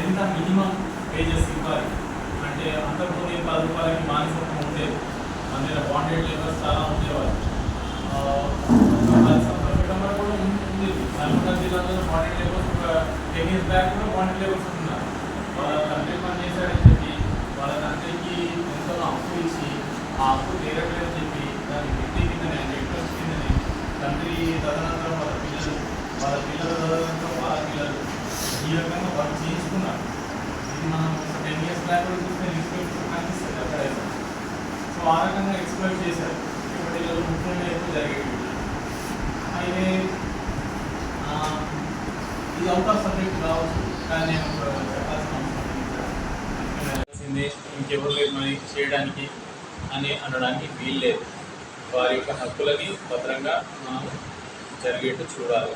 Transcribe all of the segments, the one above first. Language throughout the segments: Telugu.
ఎంత మినిమం పేజెస్ ఇవ్వాలి? అంటే అంతకుముందు ఈ పది రూపాయలకి మానసికం ఉండేది మన దగ్గర బాండెడ్ లేబర్స్ చాలా ఉండేవాళ్ళు. ఆ, కూడా ఉంది నల్గొండ జిల్లాలో బాండెడ్ లేబర్స్ ఒక టెన్ ఇయర్స్ బ్యాక్ కూడా బాండెడ్ లేబర్స్ ఉన్నారు. వాళ్ళ తండ్రి పని చేశాడని చెప్పి వాళ్ళ తండ్రికి ఎంతో అప్పు ఇచ్చి ఆ అప్పు తీరట్లేదని చెప్పి దాని వ్యక్తి కిందనే ఇంట్రెస్ట్ కిందనే తండ్రి తదనంతరం వాళ్ళ వాళ్ళ పిల్లల తదనంతరం వాళ్ళ పిల్లలు ఈ రకంగా వాళ్ళు చేయించుకున్నారు ఇది మనం టెన్ ఇయర్స్ బ్యాక్ కనిపిస్తుంది అక్కడైతే సో ఆ రకంగా ఎక్స్ప్లోర్ చేశారు. ఇప్పటి ముఖ్యంగా ఎక్కువ జరిగేవి అయితే ఇది అవుట్ ఆఫ్ సబ్జెక్ట్ కావచ్చు. కానీ నేను చెప్పాల్సిన అవసరం లేదు. ఇంకెవరు లేదు మరి చేయడానికి అని అనడానికి వీలు లేదు. వారి యొక్క హక్కులని భద్రంగా మనం జరిగేట్టు చూడాలి.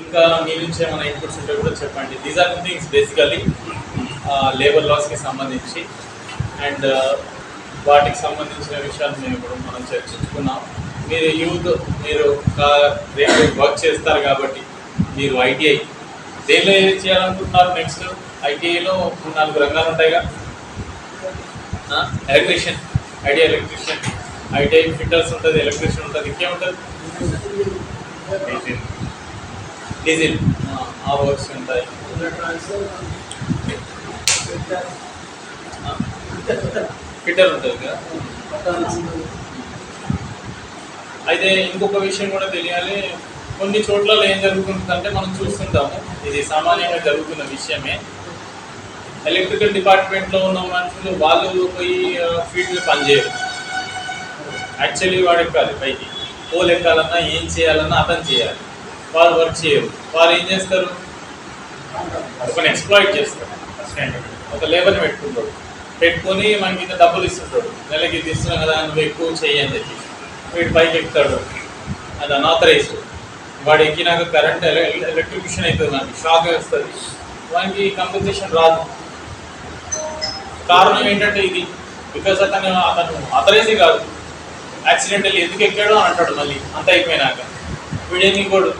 ఇంకా మీ నుంచి ఏమైనా ఇన్పుట్స్ ఉంటే కూడా చెప్పండి. These are things basically labour లాస్కి సంబంధించి అండ్ వాటికి సంబంధించిన విషయాలు మేము ఇప్పుడు మనం చర్చించుకున్నాం. మీరు యూత్ మీరు రేపు వర్క్ చేస్తారు కాబట్టి మీరు ఐటీఐ దేనిలో ఏది చేయాలనుకుంటున్నారు నెక్స్ట్ ఐటీఐలో నాలుగు రంగాలు ఉంటాయిగా. Electrician idea electrician ITI fitters ఉంటుంది ఎలక్ట్రీషియన్ ఉంటుంది ఇంకేముంటుంది? డీజిల్ ఆ వర్క్స్ ఉంటాయి. ఫిట్టర్ ఉంటుంది కదా? అయితే ఇంకొక విషయం కూడా తెలియాలి. కొన్ని చోట్ల ఏం జరుగుతుందంటే మనం చూస్తుంటాము. ఇది సామాన్యంగా జరుగుతున్న విషయమే. ఎలక్ట్రికల్ డిపార్ట్మెంట్లో ఉన్న మనుషులు వాళ్ళు పోయి ఫీల్డ్ పనిచేయరు. యాక్చువల్లీ వాడు పైకి. పోల్ ఎక్కాలన్నా ఏం చేయాలన్నా అతను చేయాలి. వాళ్ళు వర్క్ చేయరు వాళ్ళు ఏం చేస్తారు? ఒక ఎక్స్ప్లాయిట్ చేస్తారు. ఫస్ట్ ఒక లేబర్ని పెట్టుకుంటాడు. పెట్టుకొని మనకి ఇంత డబ్బులు ఇస్తుంటాడు. నెలకి ఇది ఇస్తున్నాం కదా నువ్వు ఎక్కువ చెయ్యి అని చెప్పి. వీడు పైకి ఎక్కుతాడు. అది అనాథరైజ్ వాడు ఎక్కినాక కరెంట్ ఎలక్ట్రిక్యూషన్ అవుతుంది మనకి షాక్ వస్తుంది వానికి కంపెన్సేషన్ రాదు. కారణం ఏంటంటే ఇది. బికాస్ అతను అతను ఆథరైజే కాదు. యాక్సిడెంటల్ ఎందుకు ఎక్కాడో అని అంటాడు మళ్ళీ. అంత అయిపోయినాక. వీడేమి కూడా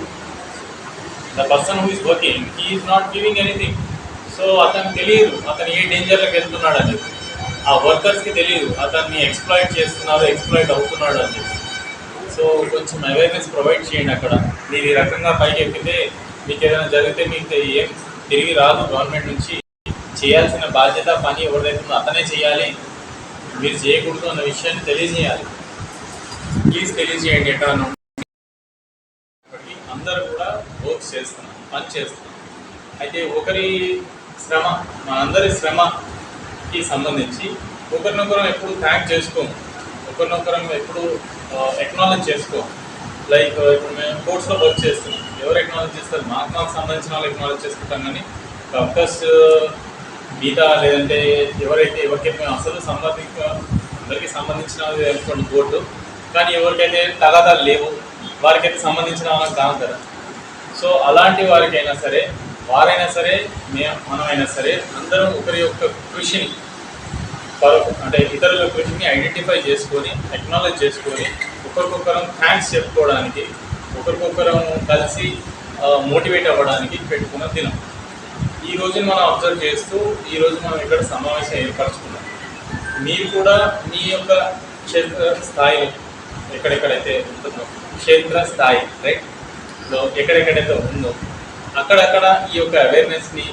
the person who is working he is not giving anything so అతనికి తెలియదు అతను ఏ డేంజర్లోకి వెళ్తున్నాడు అని చెప్పి. ఆ వర్కర్స్కి తెలియదు అతన్ని ఎక్స్ప్లాయిట్ చేస్తున్నారు ఎక్స్ప్లాయిట్ అవుతున్నాడు అని చెప్పి. సో కొంచెం అవేర్నెస్ ప్రొవైడ్ చేయండి అక్కడ. మీరు ఈ రకంగా పైకి ఎక్కితే మీకు ఏదైనా జరిగితే మీకు ఏం తిరిగి రాదు. గవర్నమెంట్ నుంచి చేయాల్సిన బాధ్యత పని ఎవరిదైతే అతనే చేయాలి. మీరు చేయకూడదు అన్న విషయాన్ని తెలియజేయాలి. ప్లీజ్ తెలియజేయండి ఎక్కడ అందరూ కూడా వర్క్ చేస్తున్నారు పని చేస్తున్నారు. అయితే ఒకరి శ్రమ మనందరి శ్రమకి సంబంధించి ఒకరినొకరం ఎప్పుడు థ్యాంక్ చేసుకోము ఒకరినొకరం ఎప్పుడు ఎక్నాలజ్ చేసుకోము లైక్ ఇప్పుడు మేము కోర్స్లో వర్క్ చేస్తున్నాం. ఎవరు ఎక్నాలజ్ చేస్తారు? మాకు మాకు సంబంధించిన వాళ్ళు ఎక్నాలజ్ చేసుకుంటాం కానీ డాక్టర్స్ మిగతా లేదంటే ఎవరైతే ఎవరికైతే మేము అసలు సంబంధించ అందరికీ సంబంధించిన అనుకోండి బోర్డు కానీ ఎవరికైతే తగాదాలు లేవు వారికైతే సంబంధించిన వాళ్ళకి కాదు కదా. సో అలాంటి వారికైనా సరే వారైనా సరే మేము మనమైనా సరే అందరం ఒకరి యొక్క కృషిని పరకు అంటే ఇతరుల కృషిని ఐడెంటిఫై చేసుకొని టెక్నాలజీ చేసుకొని ఒకరికొకరం థ్యాంక్స్ చెప్పుకోవడానికి ఒకరికొకరం కలిసి మోటివేట్ అవ్వడానికి పెట్టుకున్న దినం. ఈ రోజుని మనం అబ్జర్వ్ చేస్తూ ఈ రోజు మనం ఇక్కడ సమావేశం ఏర్పరచుకున్నాం. మీరు కూడా మీ యొక్క క్షేత్ర స్థాయిలో ఎక్కడెక్కడైతే ఉంటుందో క్షేత్ర స్థాయి రైట్ ఎక్కడెక్కడైతే ఉందో అక్కడక్కడ ఈ యొక్క అవేర్నెస్ని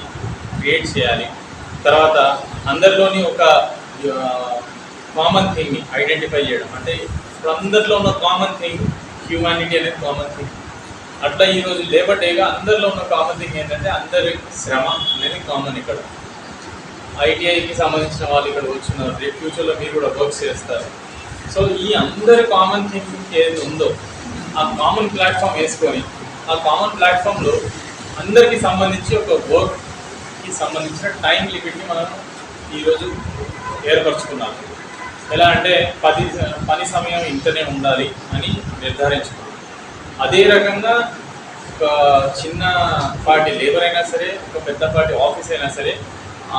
క్రియేట్ చేయాలి. తర్వాత అందరిలోని ఒక కామన్ థింగ్ని ఐడెంటిఫై చేయడం. అంటే ఇప్పుడు అందరిలో ఉన్న కామన్ థింగ్ హ్యూమానిటీ అనేది కామన్ థింగ్ అట్లా ఈరోజు లేబర్ డేగా అందరిలో ఉన్న కామన్ థింగ్ ఏంటంటే అందరి శ్రమ అనేది కామన్ ఇక్కడ. ఐటీఐకి సంబంధించిన వాళ్ళు ఇక్కడ వచ్చినారు రేపు ఫ్యూచర్లో మీరు కూడా వర్క్ చేస్తారు. సో ఈ అందరి కామన్ థింగ్ ఏది ఉందో ఆ కామన్ ప్లాట్ఫామ్ వేసుకొని ఆ కామన్ ప్లాట్ఫామ్లో అందరికీ సంబంధించి ఒక వర్క్కి సంబంధించిన టైం లిమిట్ని మనం ఈరోజు ఏర్పరచుకున్నాం. ఎలా అంటే పది పని సమయం ఇంతనే ఉండాలి అని నిర్ధారించుకున్నాం. అదే రకంగా ఒక చిన్న పార్టీ లేబర్ అయినా సరే ఒక పెద్ద పార్టీ ఆఫీస్ అయినా సరే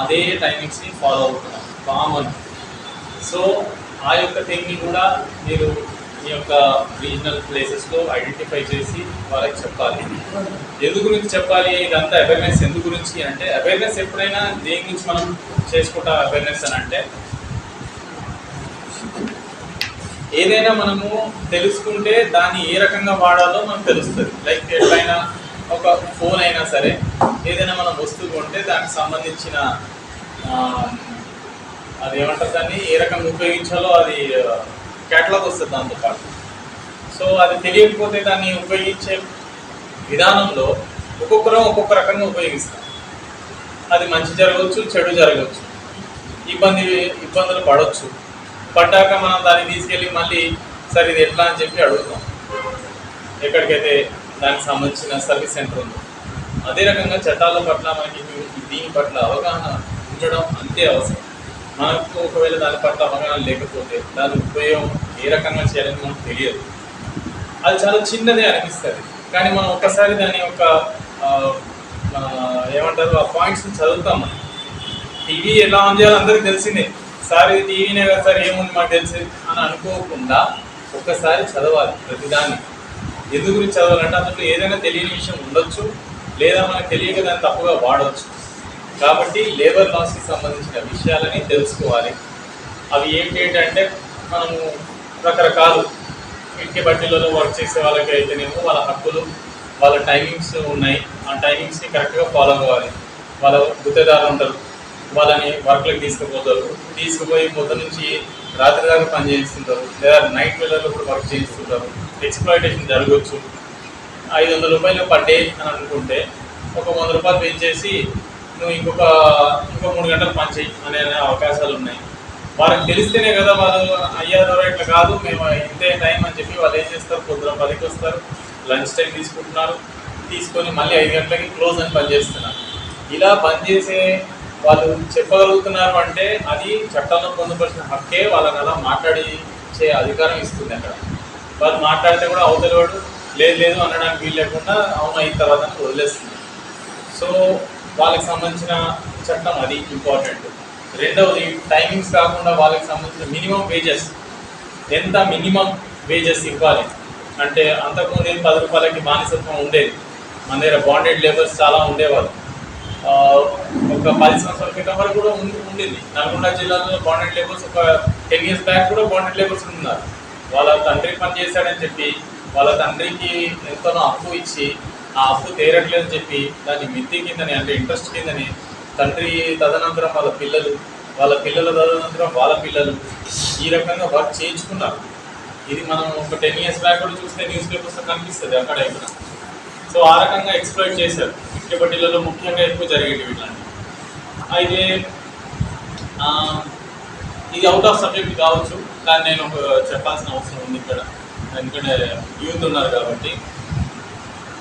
అదే టైమింగ్స్ని ఫాలో అవుతున్నాం. కామన్ సో ఆ యొక్క థింగ్ని కూడా మీరు మీ యొక్క రీజనల్ ప్లేసెస్లో ఐడెంటిఫై చేసి వాళ్ళకి చెప్పాలి. ఎందు గురించి చెప్పాలి? ఇదంతా అవేర్నెస్ ఎందు గురించి అంటే అవేర్నెస్ ఎప్పుడైనా దేని గురించి మనం చేసుకుంటాం అవేర్నెస్ అని అంటే ఏదైనా మనము తెలుసుకుంటే దాన్ని ఏ రకంగా వాడాలో మనకు తెలుస్తుంది. లైక్ ఎట్లయినా ఒక ఫోన్ అయినా సరే ఏదైనా మనం వస్తువు కొంటే దానికి సంబంధించిన అది ఏమంటారు దాన్ని? ఏ రకంగా ఉపయోగించాలో అది క్యాటలాగ్ వస్తుంది దాంతో పాటు. సో అది తెలియకపోతే దాన్ని ఉపయోగించే విధానంలో ఒక్కొక్కరం ఒక్కొక్క రకంగా ఉపయోగిస్తాం. అది మంచి జరగవచ్చు చెడు జరగవచ్చు. ఇబ్బంది ఇబ్బందులు పడవచ్చు. పడ్డాక మనం దాన్ని తీసుకెళ్ళి మళ్ళీ సరే ఇది ఎట్లా? అని చెప్పి అడుగుతాం. ఎక్కడికైతే దానికి సంబంధించిన సర్వీస్ సెంటర్ ఉందో. అదే రకంగా చట్టాల పట్ల మనకి దీని పట్ల అవగాహన ఉండడం అంతే అవసరం. మనకు ఒకవేళ దాని పట్ల అవగాహన లేకపోతే దాని ఉపయోగం ఏ రకంగా చేయాలని మనకు తెలియదు. అది చాలా చిన్నదే అనిపిస్తుంది. కానీ మనం ఒక్కసారి దాని యొక్క మన ఏమంటారు ఆ పాయింట్స్ చదువుతాం మనం. టీవీ ఎలా ఆన్ చేయాలో అందరికీ తెలిసిందే. సార్ ఇది టీవీనే కదా సార్ ఏముంది మాకు తెలిసి అని అనుకోకుండా ఒక్కసారి చదవాలి ప్రతిదాన్ని. ఎందు గురించి చదవాలంటే అందులో ఏదైనా తెలియని విషయం ఉండొచ్చు లేదా మనకు తెలియక దాన్ని తప్పుగా వాడవచ్చు కాబట్టి లేబర్ లాస్కి సంబంధించిన విషయాలని తెలుసుకోవాలి. అవి ఏంటి ఏంటంటే మనము రకరకాలు ఇంటి బట్టీలలో వర్క్ చేసే వాళ్ళకి అయితేనేమో వాళ్ళ హక్కులు వాళ్ళ టైమింగ్స్ ఉన్నాయి. ఆ టైమింగ్స్ని కరెక్ట్గా ఫాలో అవ్వాలి. వాళ్ళ గుత్తేదారులు ఉంటారు. వాళ్ళని వర్క్లకు తీసుకుపోతారు. తీసుకుపోయి పొద్దు నుంచి రాత్రి దాకా పని చేయిస్తుంటారు. లేదా నైట్ వేళల్లో కూడా వర్క్ చేయిస్తుంటారు. ఎక్స్ప్లాయిటేషన్ జరగవచ్చు ఐదు వందల రూపాయలు పర్ డే అని అనుకుంటే ఒక వంద రూపాయలు పెంచేసి నువ్వు ఇంకొక ఇంకో మూడు గంటలు పనిచేయి అనే అవకాశాలు ఉన్నాయి. వాళ్ళకి తెలిస్తేనే కదా వాళ్ళు అయ్యా ద్వారా ఇట్లా కాదు మేము ఇంతే టైం అని చెప్పి వాళ్ళు ఏం చేస్తారు? పొద్దున పదికి వస్తారు లంచ్ టైం తీసుకుంటున్నారు తీసుకొని మళ్ళీ ఐదు గంటలకి క్లోజ్ అని పని చేస్తున్నారు. ఇలా పని చేసే వాళ్ళు చెప్పగలుగుతున్నారు అంటే అది చట్టంలో పొందుపరిచిన హక్కే వాళ్ళని అలా మాట్లాడించే అధికారం ఇస్తుంది అక్కడ. వాళ్ళు మాట్లాడితే కూడా అవతలి వాడు లేదు లేదు అనడానికి వీలు లేకుండా అవును అయిన తర్వాత అని వదిలేస్తుంది. సో వాళ్ళకి సంబంధించిన చట్టం అది ఇంపార్టెంట్ రెండవది టైమింగ్స్ కాకుండా వాళ్ళకి సంబంధించిన మినిమం వేజెస్ ఎంత మినిమం వేజెస్ ఇవ్వాలి? అంటే అంతకుముందు ఏం పది రూపాయలకి బానిసత్వం ఉండేది. మన దగ్గర బాండెడ్ లేబర్స్ చాలా ఉండేవారు ఒక పది సంవత్సరాల క్రితం వరకు కూడా ఉండింది. నల్గొండ జిల్లాలో బాండెడ్ లేబర్స్ ఒక టెన్ ఇయర్స్ బ్యాక్ కూడా బాండెడ్ లేబర్స్ ఉన్నారు. వాళ్ళ తండ్రి పని చేశాడని చెప్పి వాళ్ళ తండ్రికి ఎంతనో అప్పు ఇచ్చి ఆ అప్పు తీరట్లేదని చెప్పి దాన్ని మిత్తి కిందని అంటే ఇంట్రెస్ట్ కిందని తండ్రి తదనంతరం వాళ్ళ పిల్లలు వాళ్ళ పిల్లల తదనంతరం వాళ్ళ పిల్లలు ఈ రకంగా వర్క్ చేయించుకున్నారు. ఇది మనం ఒక టెన్ ఇయర్స్ బ్యాక్ కూడా చూస్తే న్యూస్ పేపర్స్ కనిపిస్తుంది అక్కడ ఇక్కడ సో ఆ రకంగా ఎక్స్ప్లోర్ చేశారు. ఇటుబట్టిలలో ముఖ్యంగా ఎక్కువ జరిగేవి ఇట్లాంటివి. అయితే ఇది అవుట్ ఆఫ్ సబ్జెక్ట్ కావచ్చు కానీ నేను ఒక చెప్పాల్సిన అవసరం ఉంది ఇక్కడ. ఎందుకంటే యూత్ ఉన్నారు కాబట్టి.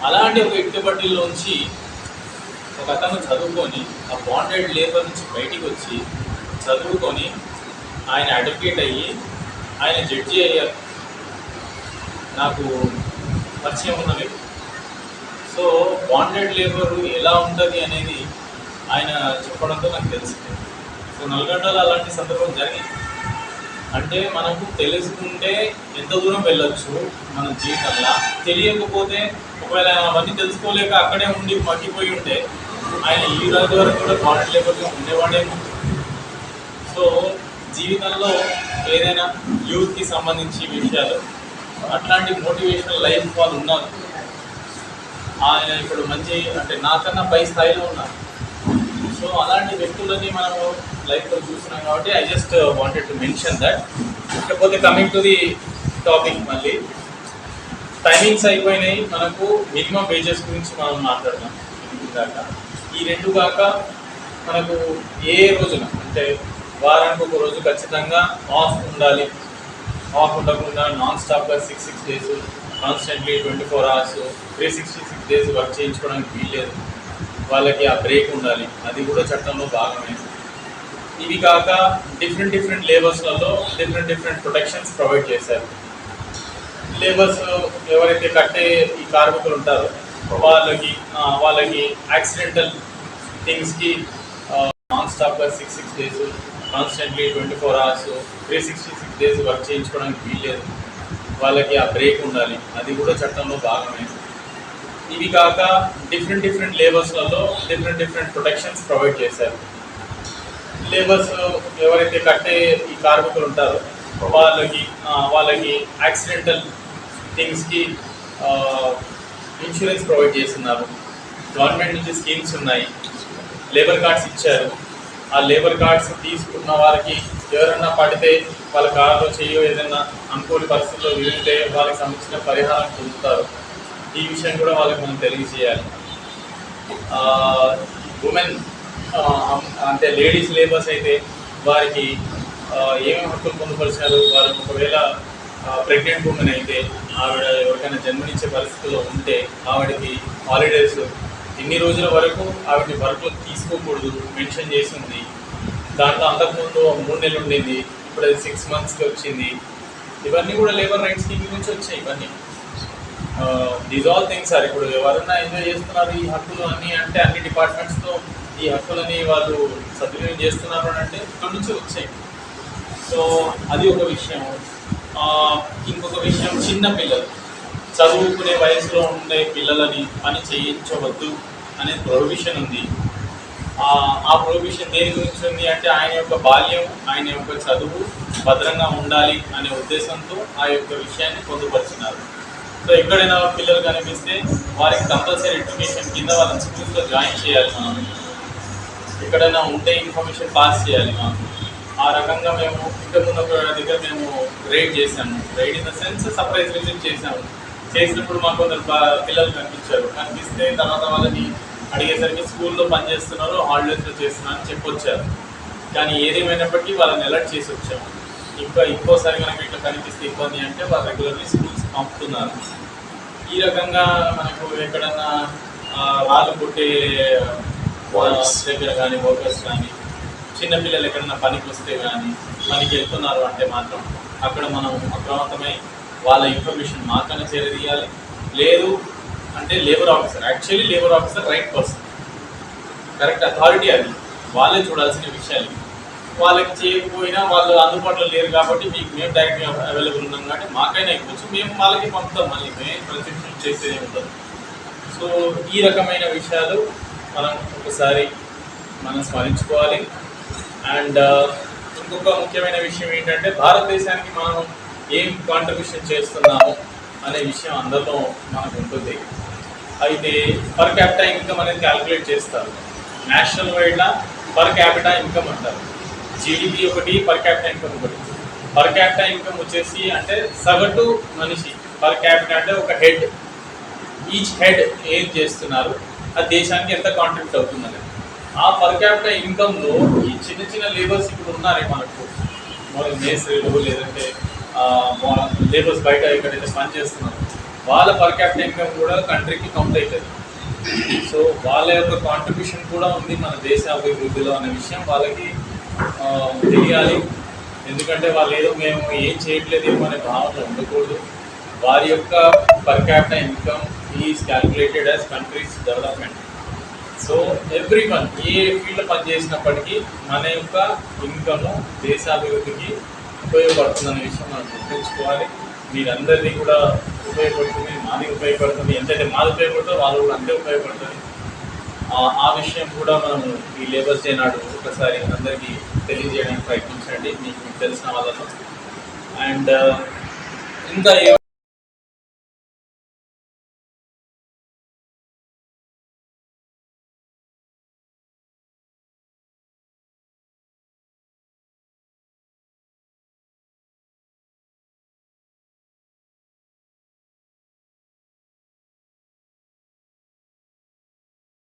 అలాంటి ఒక ఇటుబట్టిలోంచి ఒక అతను చదువుకొని ఆ బాండెడ్ లేబర్ నుంచి బయటికి వచ్చి చదువుకొని ఆయన అడ్వకేట్ అయ్యి ఆయన జడ్జి అయ్యారు నాకు పరిచయం ఉన్న వ్యక్తి. సో బాండెడ్ లేబర్ ఎలా ఉంటుంది అనేది ఆయన చెప్పడంతో నాకు తెలిసింది. సో నల్గొండలో అలాంటి సందర్భం జరిగింది. అంటే మనకు తెలుసుకుంటే ఎంత దూరం వెళ్ళొచ్చు మన జీవితంలో? తెలియకపోతే ఒకవేళ అవన్నీ తెలుసుకోలేక అక్కడే ఉండి మగ్గిపోయి ఉంటే ఆయన ఈ రోజు వరకు కూడా బాండెడ్ లేకపోతే ఉండేవాడేమో సో జీవితంలో ఏదైనా యూత్కి సంబంధించి విషయాలు అట్లాంటి మోటివేషనల్ లైఫ్ వాళ్ళు ఉన్నారు. ఆయన ఇప్పుడు మంచి అంటే నాకన్నా పై స్థాయిలో ఉన్నారు. సో అలాంటి వ్యక్తులని మనము లైఫ్లో చూస్తున్నాం కాబట్టి I just wanted to mention that ఇకపోతే కమింగ్ టు ది టాపిక్ మళ్ళీ. టైమింగ్స్ అయిపోయినాయి. మనకు మినిమం వేజెస్ గురించి మనం మాట్లాడదాం. ఇందాక. ఈ రెండు కాక మనకు ఏ రోజున అంటే వారానికి ఒక రోజు ఖచ్చితంగా ఆఫ్ ఉండాలి. ఆఫ్ ఉండకుండా నాన్ స్టాప్గా six six days constantly twenty four hours three sixty six days work చేయించుకోవడానికి వీల్లేదు. వాళ్ళకి ఆ బ్రేక్ ఉండాలి. అది కూడా చట్టంలో భాగమే. ఇవి కాక డిఫరెంట్ డిఫరెంట్ లేబర్స్లలో డిఫరెంట్ డిఫరెంట్ ప్రొటెక్షన్స్ ప్రొవైడ్ చేశారు. లేబర్స్ ఎవరైతే కట్టే ఈ కార్మికులు ఉంటారో వాళ్ళకి వాళ్ళకి యాక్సిడెంటల్ థింగ్స్కి నాన్ నాన్ స్టాప్గా six six days constantly twenty four hours three sixty six days work చేయించుకోవడానికి వీల్లేదు. వాళ్ళకి ఆ బ్రేక్ ఉండాలి. అది కూడా చట్టంలో భాగమే. ఇవి కాక డిఫరెంట్ డిఫరెంట్ లేబర్స్లలో డిఫరెంట్ డిఫరెంట్ ప్రొటెక్షన్స్ ప్రొవైడ్ చేశారు. లేబర్స్ uh, ఎవరైతే కట్టే ఈ కార్మికులు ఉంటారో వాళ్ళకి వాళ్ళకి యాక్సిడెంటల్ థింగ్స్కి ఇన్సూరెన్స్ ప్రొవైడ్ చేస్తున్నారు. గవర్నమెంట్ నుంచి స్కీమ్స్ ఉన్నాయి. లేబర్ కార్డ్స్ ఇచ్చారు. ఆ లేబర్ కార్డ్స్ తీసుకున్న వారికి ఎవరన్నా పడితే వాళ్ళ కారులో చేయో ఏదైనా అనుకోని పరిస్థితుల్లో విరిగితే వాళ్ళకి సంబంధించిన పరిహారం పొందుతారు. ఈ విషయం కూడా వాళ్ళకి మనం తెలియజేయాలి. ఉమెన్ అంటే లేడీస్ లేబర్స్ అయితే వారికి ఏమేమి హక్కులు పొందుపరిచారు వారు ఒకవేళ ప్రెగ్నెంట్ ఉమెన్ అయితే ఆవిడ ఎవరికైనా జన్మనిచ్చే పరిస్థితిలో ఉంటే ఆవిడకి హాలిడేస్ ఇన్ని రోజుల వరకు ఆవిడని వర్క్లో తీసుకోకూడదు మెన్షన్ చేసింది దాంట్లో అంతకుముందు మూడు నెలలు ఉండింది ఇప్పుడు అది సిక్స్ మంత్స్కి వచ్చింది. ఇవన్నీ కూడా లేబర్ రైట్స్ స్కీమ్ నుంచి వచ్చాయి ఇవన్నీ. దీస్ ఆల్ థింగ్స్ సార్ ఇప్పుడు ఎవరన్నా ఎంజాయ్ చేస్తున్నారు ఈ హక్కులు అన్నీ అంటే అన్ని డిపార్ట్మెంట్స్తో ఈ హక్కులని వాళ్ళు సద్వినియోగం చేస్తున్నారు అని అంటే ఇక్కడ నుంచి వచ్చాయి. సో అది ఒక విషయం. ఇంకొక విషయం చిన్న పిల్లలు. చదువుకునే వయసులో ఉండే పిల్లలని పని చేయించవద్దు అనే ప్రొహిబిషన్ ఉంది. ఆ ఆ ప్రొహిబిషన్ దేని గురించి ఉంది అంటే ఆయన యొక్క బాల్యం ఆయన యొక్క చదువు భద్రంగా ఉండాలి అనే ఉద్దేశంతో ఆ యొక్క విషయాన్ని పొందుపరిచినారు. సో ఎక్కడైనా పిల్లలు కనిపిస్తే వారికి కంపల్సరీ ఎడ్యుకేషన్ కింద వాళ్ళని స్కూల్స్లో జాయిన్ చేయాలి మనం. ఎక్కడైనా ఉంటే ఇన్ఫర్మేషన్ పాస్ చేయాలి మనం. ఆ రకంగా మేము ఇంతకుముందు ఒక దగ్గర మేము రైడ్ చేసాము raid in the sense surprise visit చేసాము చేసినప్పుడు మాకు కొందరు పిల్లలు కనిపించారు. కనిపిస్తే తర్వాత వాళ్ళని అడిగేసరికి స్కూల్లో పనిచేస్తున్నారు హాలిడేస్లో చేస్తున్నారు అని చెప్పొచ్చారు. కానీ ఏదేమైనప్పటికీ వాళ్ళని అలర్ట్ చేసి వచ్చాము ఇంకా ఇంకోసారి కనుక ఇట్లా కనిపిస్తే ఇబ్బంది అంటే వాళ్ళు రెగ్యులర్లీ స్కూల్స్ పంపుతున్నారు. ఈ రకంగా మనకు ఎక్కడన్నా రాళ్ళు కొట్టే. దగ్గర కానీ వర్కర్స్ కానీ చిన్నపిల్లలు ఎక్కడన్నా పనికి వస్తే కానీ పనికి వెళ్తున్నారు అంటే మాత్రం అక్కడ మనం అప్రమత్తమై వాళ్ళ ఇన్ఫర్మేషన్ మాకన్నా చేరదీయాలి. లేదు అంటే labour officer actually labour officer right person correct authority అది. వాళ్ళే చూడాల్సిన విషయాలు. వాళ్ళకి చేయకపోయినా వాళ్ళు అందుబాటులో లేరు కాబట్టి మీకు మేము డైరెక్ట్గా అవైలబుల్ ఉన్నాం కాబట్టి మాకైనా ఇవ్వచ్చు మేము వాళ్ళకి పంపుతాం మళ్ళీ మేము ప్రతిక్షణ చేసేది ఉంటుంది సో ఈ రకమైన విషయాలు మనం ఒకసారి మనం స్మరించుకోవాలి. అండ్ uh, ఇంకొక ముఖ్యమైన విషయం ఏంటంటే భారతదేశానికి మనం ఏం కాంట్రిబ్యూషన్ చేస్తున్నాము అనే విషయం అందరిలో మనకు ఉంటుంది. అయితే పర్ క్యాపిటా ఇన్కమ్ అనేది క్యాలిక్యులేట్ చేస్తారు. నేషనల్ వైడ్లా పర్ క్యాపిటా ఇన్కమ్ అంటారు. జీడిపి ఒకటి పర్ క్యాపిటల్ ఇన్కమ్ ఒకటి. పర్ క్యాపిటల్ ఇన్కమ్ వచ్చేసి అంటే సగటు మనిషి. పర్ క్యాపిటల్ అంటే ఒక హెడ్ ఈచ్ హెడ్ ఏం చేస్తున్నారు? ఆ దేశానికి ఎంత కాంట్రిబ్యూట్ అవుతుందని ఆ పర్ క్యాపిటల్ ఇన్కమ్లో ఈ చిన్న చిన్న లేబర్స్ ఇప్పుడు ఉన్నారే మనకు. మన మేస్త్రీలు లేదంటే లేబర్స్ బయట ఎక్కడైతే పని చేస్తున్నారు వాళ్ళ పర్ క్యాపిటల్ ఇన్కమ్ కూడా కంట్రీకి కౌంట్ అవుతుంది. సో వాళ్ళ యొక్క కాంట్రిబ్యూషన్ కూడా ఉంది మన దేశ అభివృద్ధిలో అనే విషయం వాళ్ళకి తెలియాలి. ఎందుకంటే వాళ్ళు ఏదో మేము ఏం చేయట్లేదేమో అనే భావన ఉండకూడదు. వారి యొక్క per capital income is calculated as countries development so every one A field పనిచేసినప్పటికీ మన యొక్క ఇన్కమ్ దేశాభివృద్ధికి ఉపయోగపడుతుందనే విషయం మనం గుర్తుంచుకోవాలి. మీరందరినీ కూడా ఉపయోగపడుతుంది మాది ఉపయోగపడుతుంది. ఎంతైతే మాది ఉపయోగపడుతుందో వాళ్ళు కూడా అంతే ఉపయోగపడుతుంది ఆ- విషయం కూడా మనం ఈ లేబర్స్ డే నాడు ఒకసారి అందరికీ తెలియజేయడానికి ప్రయత్నించండి. మీకు తెలిసిన వాళ్ళతో. అండ్ ఇంకా